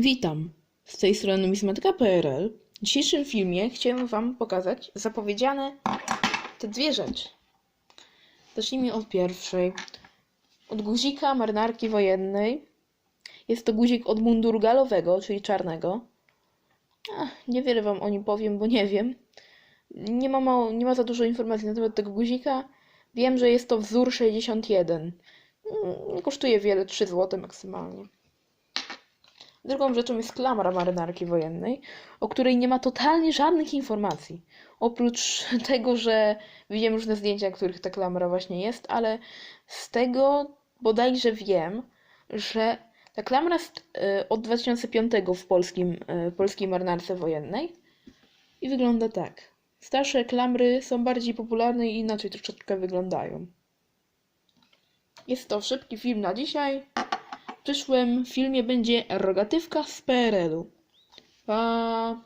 Witam, z tej strony numismatyka.pl. W dzisiejszym filmie chciałem Wam pokazać zapowiedziane te dwie rzeczy. Zacznijmy od pierwszej. Od guzika marynarki wojennej. Jest to guzik od munduru galowego, czyli czarnego. Ach, niewiele Wam o nim powiem, bo nie wiem. Nie ma, mało, nie ma za dużo informacji na temat tego guzika. Wiem, że jest to wzór 61. Mm, kosztuje wiele, 3 zł maksymalnie. Drugą rzeczą jest klamra marynarki wojennej, o której nie ma totalnie żadnych informacji. Oprócz tego, że widziałem różne zdjęcia, których ta klamra właśnie jest, ale z tego bodajże wiem, że ta klamra jest e, od 2005 w polskim, e, polskiej marynarce wojennej i wygląda tak. Starsze klamry są bardziej popularne i inaczej troszeczkę wyglądają. Jest to szybki film na dzisiaj. Przyszłym filmie będzie rogatywka z PRL-u. Pa!